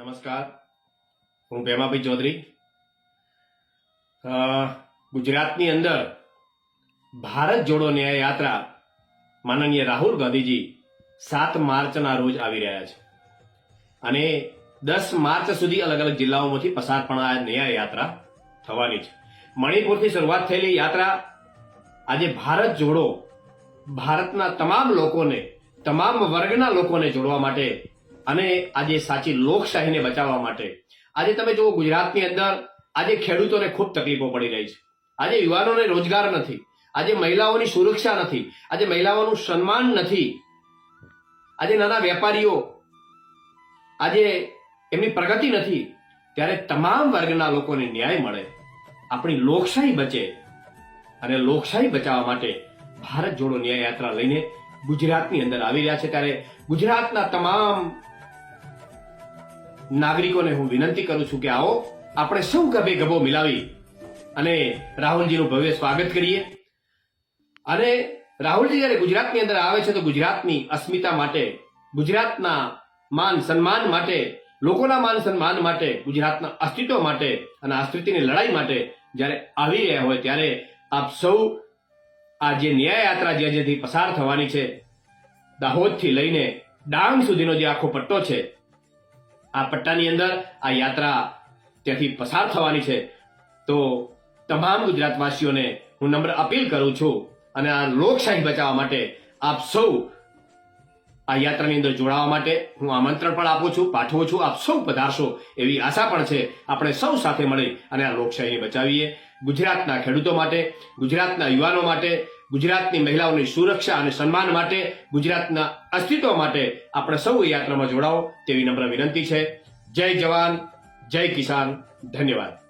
નમસ્કાર. હું ભેમાભાઈ ચૌધરી. ગુજરાતની અંદર ભારત જોડો ન્યાય યાત્રા માનનીય રાહુલ ગાંધીજી સાત માર્ચના રોજ આવી રહ્યા છે. અને દસ માર્ચ સુધી અલગ અલગ જિલ્લાઓમાંથી પસાર પણ આ ન્યાય યાત્રા થવાની છે. મણિપુરથી શરૂઆત થયેલી યાત્રા આજે ભારત જોડો ભારતના તમામ લોકોને, તમામ વર્ગના લોકોને જોડવા માટે અને આજે સાચી લોકશાહીને બચાવવા માટે. આજે તમે જુઓ ગુજરાતની અંદર આજે ખેડૂતોને ખૂબ તકલીફો પડી રહી છે. આજે યુવાનોને રોજગાર નથી. આજે મહિલાઓની સુરક્ષા નથી. આજે મહિલાઓનું સન્માન નથી. આજે નાના વેપારીઓ આજે એમની પ્રગતિ નથી. ત્યારે તમામ વર્ગના લોકોને ન્યાય મળે. આપણી લોકશાહી બચે અને લોકશાહી બચાવવા માટે ભારત જોડો ન્યાય યાત્રા લઈને ગુજરાતની અંદર આવી રહ્યા છે. ત્યારે ગુજરાતના તમામ નાગરિકોને હું વિનંતી કરું છું કે આવો, આપણે સૌ ગભે ગભો મિલાવી અને રાહુલજીનું ભવ્ય સ્વાગત કરીએ. અને રાહુલજી જ્યારે ગુજરાતની અંદર આવે છે તો ગુજરાતની અસ્મિતા માટે, ગુજરાતના માન સન્માન માટે, લોકોના માન સન્માન માટે, ગુજરાતના અસ્તિત્વ માટે અને અસ્તિત્વની લડાઈ માટે જ્યારે આવી રહ્યા હોય ત્યારે આપ સૌ આ જે ન્યાય યાત્રા જે જેથી પસાર થવાની છે, દાહોદથી લઈને ડાંગ સુધીનો જે આખો પટ્ટો છે આ પટ્ટાની અંદર આ યાત્રા ત્યાંથી પસાર થવાની છે. તો તમામ ગુજરાતવાસીઓને હું નમ્ર અપીલ કરું છું અને આ લોકશાહી બચાવવા માટે આપ સૌ આ યાત્રાની અંદર જોડાવા માટે હું આમંત્રણ પણ આપું છું, પાઠવું છું. આપ સૌ પધારશો એવી આશા પણ છે. આપણે સૌ સાથે મળી અને આ લોકશાહીને બચાવીએ. ગુજરાતના ખેડૂતો માટે, ગુજરાતના યુવાનો માટે ગુજરાતની મહિલાઓની સુરક્ષા અને સન્માન માટે, ગુજરાતના અસ્તિત્વ માટે આપણે સૌ યાત્રામાં જોડાઓ તેવી નમ્ર વિનંતી છે. જય જવાન, જય કિસાન. ધન્યવાદ.